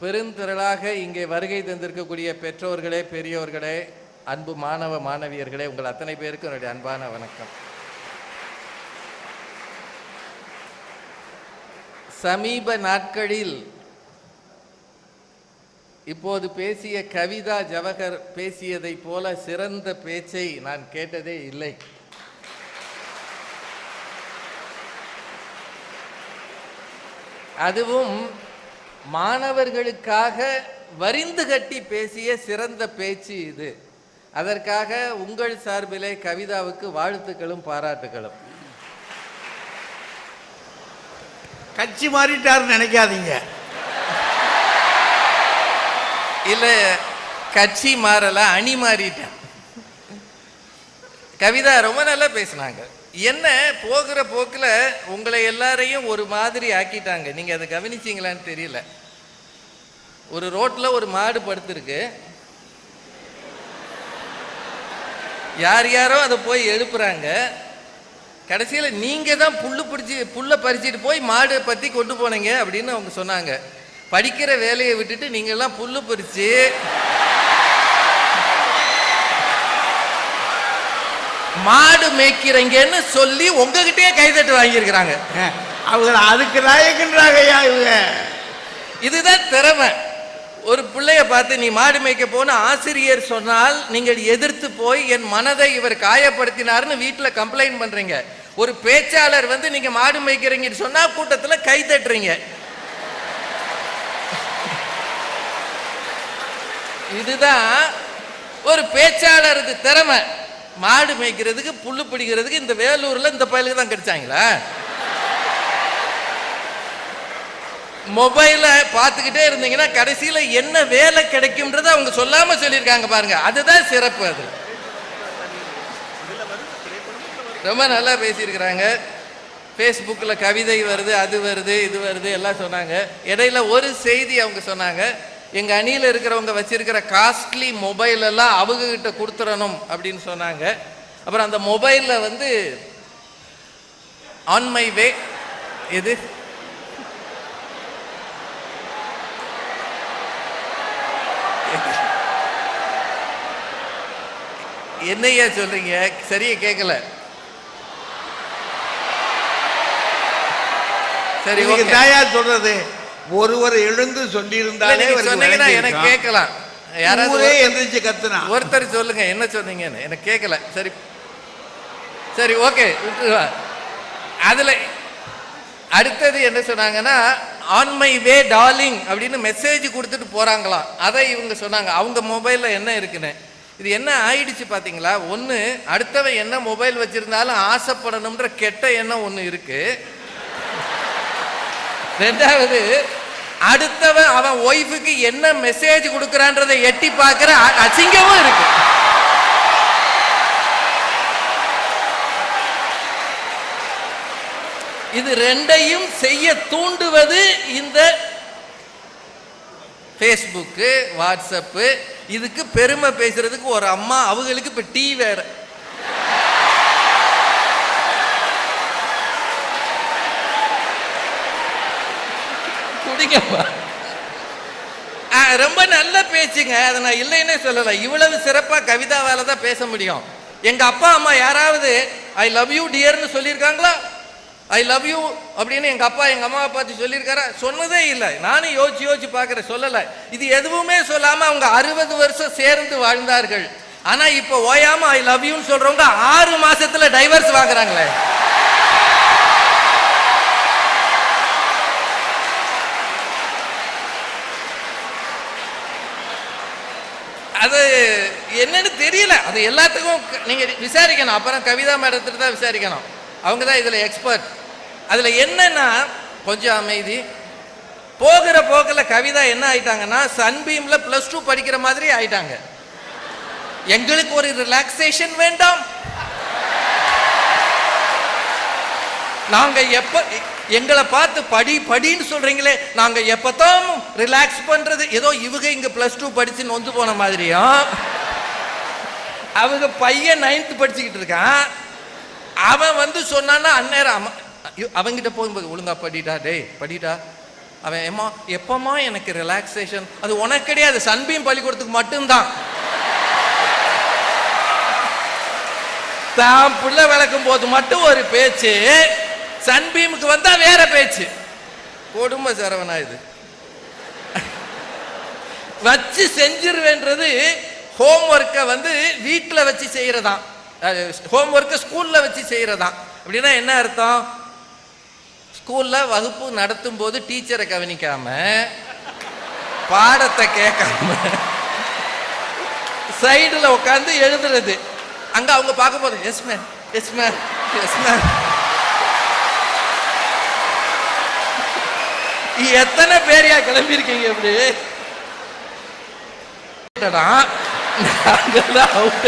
பெருந்திரளாக இங்கே வருகை தந்திருக்கக்கூடிய பெற்றோர்களே பெரியோர்களே அன்பு மாணவ மாணவியர்களே உங்கள் அத்தனை பேருக்கு என்னுடைய அன்பான வணக்கம். சமீப நாட்களில் இப்போது பேசிய கவிதா ஜவஹர் பேசியதைப் போல சிறந்த பேச்சை நான் கேட்டதே இல்லை. அதுவும் மாணவர்களுக்காக வரிந்து கட்டி பேசிய சிறந்த பேச்சு இது. அதற்காக உங்கள் சார்பிலே கவிதாவுக்கு வாழ்த்துக்களும் பாராட்டுகளும். கட்சி மாறிட்டாருன்னு நினைக்காதீங்க. இல்ல கட்சி மாறல அணி மாறிட்டேன். கவிதா ரொம்ப நல்லா பேசினாங்க. என்ன போகிற போக்கில் உங்களை எல்லாரையும் ஒரு மாதிரி ஆக்கிட்டாங்க. நீங்க அதை கவனிச்சீங்களான்னு தெரியல. ஒரு ரோட்ல ஒரு மாடு படுத்துருக்கு. யார் யாரோ அதை போய் எழுப்புறாங்க. கடைசியில் நீங்க தான் புல்லு பிடிச்சி புல்லை பறிச்சிட்டு போய் மாடை பத்தி கொண்டு போனீங்க அப்படின்னு அவங்க சொன்னாங்க. படிக்கிற வேலையை விட்டுட்டு நீங்கள்லாம் புல்லு பறித்து மாடு மேய்க்கிறீங்கன்னு சொல்லி உங்ககிட்டயே கைதட்டு வாங்கியிருக்கிறாங்க. அவங்க அதுக்கு நாயகன்றாங்க ஐயா இவங்க? இதுதான் திறமை. ஒரு பிள்ளைய பார்த்து நீ மாடு மேய்க்க போன ஆசிரியர் சொன்னால் நீங்கள் எதிர்த்து போய் என் மனதை இவர் காயப்படுத்தினார்னு வீட்டில் கம்ப்ளைண்ட் பண்றீங்க. ஒரு பேச்சாளர் வந்து நீங்க மாடு மேய்க்கிறீங்கன்னு சொன்னா கூட்டத்துல கை தட்டுறீங்க இதுதான் ஒரு பேச்சாளருக்கு திறமை. மாடு மேய்க்கிறதுக்கு புல்லு பிடிக்கிறதுக்கு இந்த வேலூர்ல இந்த பயலுக்கு தான் கிடைச்சாங்களா? மொபைலை பார்த்துக்கிட்டே இருந்தீங்கன்னா கடைசியில் என்ன வேலை கிடைக்கும்ன்றதை அவங்க சொல்லாம சொல்லியிருக்காங்க பாருங்க. அதுதான் சிறப்பு அது. ரொம்ப நல்லா பேசியிருக்கிறாங்க. ஃபேஸ்புக்கில் கவிதை வருது அது வருது இது வருது எல்லாம் சொன்னாங்க. இடையில ஒரு செய்தி அவங்க சொன்னாங்க. எங்கள் அணியில் இருக்கிறவங்க வச்சிருக்கிற காஸ்ட்லி மொபைல் எல்லாம் அவங்க கிட்ட கொடுத்துடணும் அப்படின்னு சொன்னாங்க. அப்புறம் அந்த மொபைலில் வந்து ஆன் மை வே எது? என்னையா சொல்றீங்க? சரியா கேட்கல சரி. தாயா சொல்றது. ஒருவர் எழுந்து சொல்லியிருந்தாலே சொன்னீங்கன்னா எனக்கு. கேட்கலாம். யாராவது எந்திரிச்சு கத்துனா. ஒருத்தர் சொல்லுங்க என்ன சொன்னீங்கன்னு. எனக்கு கேட்கல. சரி. சரி ஓகே அதுல அடுத்தது என்ன சொன்னாங்கன்னா ஆன் மை வே டார்லிங் அப்படின்னு மெசேஜ் கொடுத்துட்டு போறாங்களாம். அதை இவங்க சொன்னாங்க. அவங்க மொபைல்ல என்ன இருக்குன்னு. இது என்ன ஆயிடுச்சு பாத்தீங்களா? ஒண்ணு அடுத்தவன் என்ன மொபைல் வச்சிருந்தாலும் ஆசைப்படணும்ன்ற கெட்ட எண்ணம் ஒண்ணு இருக்கு. ரெண்டாவது அடுத்தவன் அவன் ஒய்ஃபுக்கு என்ன மெசேஜ் கொடுக்குறான்றதை எட்டி பார்க்கிற அசிங்கமும் இருக்கு. இது ரெண்டையும் செய்ய தூண்டுவது இந்த ஃபேஸ்புக்கு வாட்ஸ்அப்பு இதுக்கு பெருமை பேசுறதுக்கு ஒரு அம்மா அவங்களுக்கு இப்போ டீ வேற. குடிங்கப்பா ஆ, ரொம்ப நல்ல பேச்சுங்க. அதை நான் இல்லைன்னே சொல்லலை. இவ்வளவு சிறப்பாக கவிதாவால தான் பேச முடியும். எங்க அப்பா அம்மா யாராவது ஐ லவ் யூ டியர்னு சொல்லியிருக்காங்களா? ஐ லவ் யூ அப்படின்னு எங்க அப்பா எங்க அம்மாவை பார்த்து சொல்லியிருக்காரா? சொன்னதே இல்லை. நானும் யோசிச்சு யோசிச்சு பார்க்குறேன். சொல்லலை. இது எதுவுமே சொல்லாம அவங்க அறுபது வருஷம் சேர்ந்து வாழ்ந்தார்கள். ஆனா இப்போ ஓயாம ஐ லவ் யூன்னு சொல்றவங்க ஆறு மாசத்துல டைவர்ஸ் வாங்குறாங்களே. அது என்னன்னு தெரியல. அது எல்லாத்துக்கும் நீங்கள் நீங்க விசாரிக்கணும். அப்புறம் கவிதா மேடத்துல தான் விசாரிக்கணும். அவங்க தான் இதுல எக்ஸ்பர்ட் அதுல என்னன்னா கொஞ்சம் அமைதி. போகிற போக்கில் கவிதா என்ன ஆயிட்டாங்கன்னா சன்பீம்ல பிளஸ் டூ படிக்கிற மாதிரி ஆயிட்டாங்க. எங்களுக்கு ஒரு ரிலாக்ஸேஷன் வேண்டாம். நாங்க எப்ப எங்களை பார்த்து படி படின்னு சொல்றீங்களே நாங்க எப்பதான் ரிலாக்ஸ் பண்றது? ஏதோ இவங்க இங்க பிளஸ் டூ படிச்சுன்னு நொந்து போன மாதிரியும் அவங்க பையன் நைன்த் படிச்சுக்கிட்டு இருக்கான். அவன் வந்து சொன்னான்னா அந்நேரம் அவன் ஐயோ, போகும்போது ஒழுங்கா படிடா டேய் படிடா. அவன் ஏமா எப்பமா எனக்கு ரிலாக்ஸேஷன் அது உனக்கு கிடையாது சன்பீம் பள்ளிக்கூடத்துக்கு மட்டும்தான். தான் புள்ள விளக்கும் போது மட்டும் ஒரு பேச்சு. சன்பீமுக்கு வந்தா வேற பேச்சு. கொடுமை சரவணா இது. வச்சு செஞ்சிருவேன்றது ஹோம் ஒர்க்கை வந்து வீட்டில் வச்சு செய்யறதாம் ஹோம் ஒர்க்கை ஸ்கூல்ல வச்சு செய்யறதாம் அப்படின்னா என்ன அர்த்தம்? ஸ்கூல்ல வகுப்பு நடத்தும் போது டீச்சரை கவனிக்காம பாடத்தை கேட்காம சைடுல உட்காந்து எழுதுறது. அங்க அவங்க பார்க்க போது yes ma'am yes ma'am yes ma'am எத்தனை பேரையா கிளம்பியிருக்கீங்க இப்படி நாங்கெல்லாம் out.